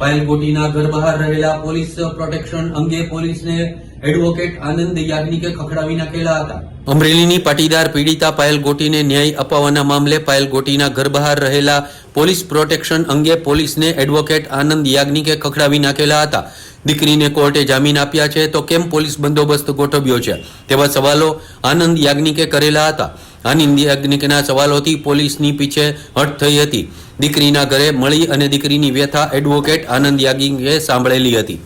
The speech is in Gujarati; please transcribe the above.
પાયલ ગોટીના ઘર બહાર રહેલા પોલીસ પ્રોટેક્શન અંગે પોલીસને એડવોકેટ આનંદ યાજ્ઞિકે ખખડાવી નાખેલા હતા. અમરેલીની પાટીદાર પીડિતા પાયલ ગોટીને ન્યાય અપાવવાના મામલે પાયલ ગોટીના ઘર બહાર રહેલા પોલીસ પ્રોટેક્શન અંગે પોલીસને એડવોકેટ આનંદ યાજ્ઞિકે ખખડાવી નાખેલા હતા. દીકરીને કોર્ટે જામીન આપ્યા છે તો કેમ પોલીસ બંદોબસ્ત ગોઠવ્યો છે? તેવા સવાલો આનંદ યાજ્ઞિકે કરેલા હતા. આનંદ યાજ્ઞિકના સવાલોથી પોલીસની પીછે હટ થઈ હતી. દીકરીના ઘરે મળી અને દીકરીની વ્યથા એડવોકેટ આનંદ યાજ્ઞિકે સાંભળેલી હતી.